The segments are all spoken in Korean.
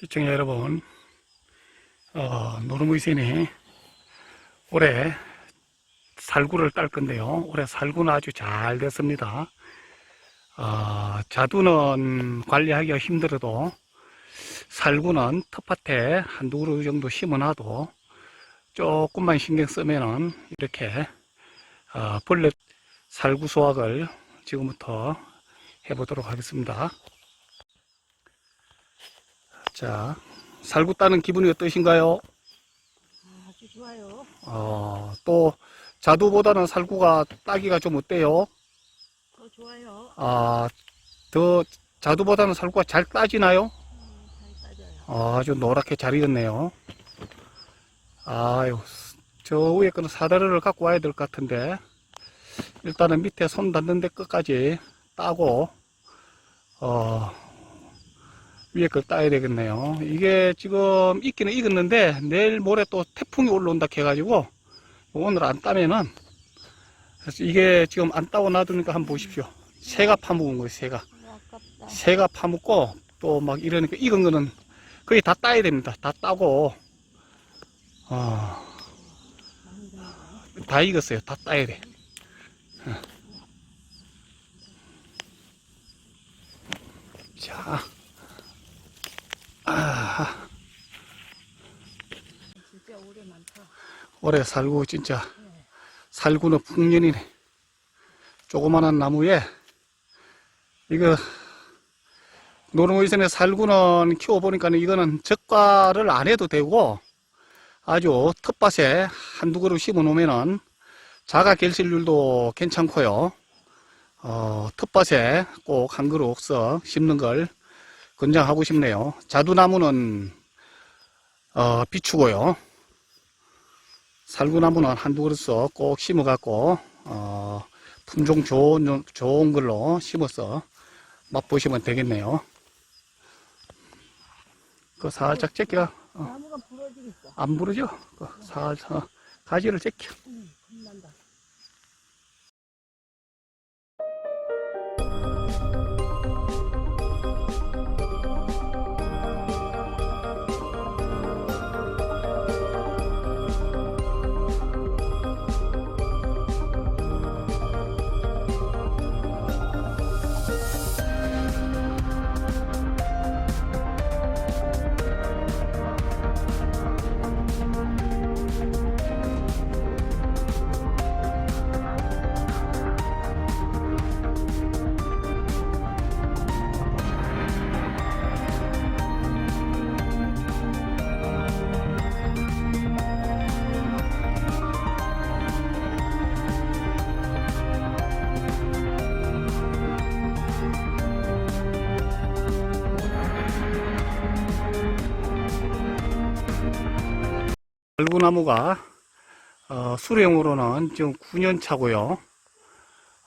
시청자 여러분, 어, 노르무이센이 올해 살구를 딸 건데요. 올해 살구는 아주 잘 됐습니다. 어, 자두는 관리하기가 힘들어도 살구는 텃밭에 한두 그루 정도 심어놔도 조금만 신경 쓰면은 이렇게 어, 벌레 살구 수확을 지금부터 해보도록 하겠습니다. 자, 살구 따는 기분이 어떠신가요? 아주 좋아요. 어, 또 자두보다는 살구가 따기가 좀 어때요? 더 좋아요. 아, 더 자두보다는 살구가 잘 따지나요? 음, 잘 따져요. 아, 아주 노랗게 잘 익었네요. 아유, 저 위에 거는 사다리를 갖고 와야 될 것 같은데 일단은 밑에 손 닿는 데 끝까지 따고 어, 위에 걸 따야 되겠네요. 이게 지금 익기는 익었는데 내일 모레 또 태풍이 올라온다 해가지고 오늘 안 따면은 그래서 이게 지금 안 따고 놔두니까 한번 보십시오. 새가 파먹은 거예요, 새가. 새가 파묻고 또 막 이러니까 익은 거는 거의 다 따야 됩니다. 다 따고 어, 다 익었어요. 다 따야 돼. 어. 자, 아, 진짜 오래 많다. 올해 살구 진짜 살구는 풍년이네. 조그만한 나무에 이거 노르웨이선의 살구는 키워보니까 이거는 적과를 안 해도 되고 아주 텃밭에 한두 그루 심어 놓으면은 자가 결실률도 괜찮고요. 어, 텃밭에 꼭 한 그루씩 심는 걸 권장하고 싶네요. 자두나무는 어, 비추고요. 살구나무는 한두 그루씩 꼭 심어갖고 어, 품종 좋은 좋은 걸로 심어서 맛보시면 되겠네요. 그 살짝 제껴 어. 나무가 부러지겠어. 안 부르죠? 그 살살 가지를 제껴. 응, 얼구나무가 어, 수령으로는 지금 9년 차고요.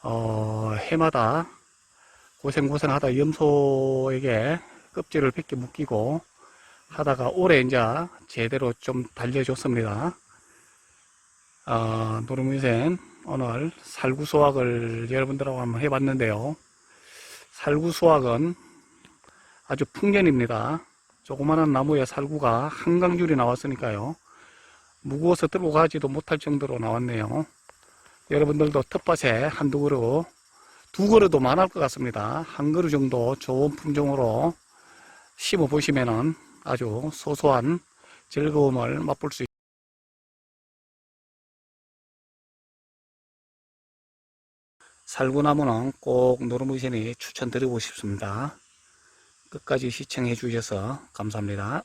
어, 해마다 고생고생하다 염소에게 껍질을 벗겨 묶이고 하다가 올해 이제 제대로 좀 달려줬습니다. 어, 노르미센 오늘 살구 수확을 여러분들하고 한번 해봤는데요. 살구 수확은 아주 풍년입니다. 조그마한 나무에 살구가 한강줄이 나왔으니까요. 무거워서 들고 가지도 못할 정도로 나왔네요. 여러분들도 텃밭에 한두 그루, 두 그루도 많을 것 같습니다. 한 그루 정도 좋은 품종으로 심어 보시면은 아주 소소한 즐거움을 맛볼 수 있습니다. 살구나무는 꼭 노르무신이 추천드리고 싶습니다. 끝까지 시청해 주셔서 감사합니다.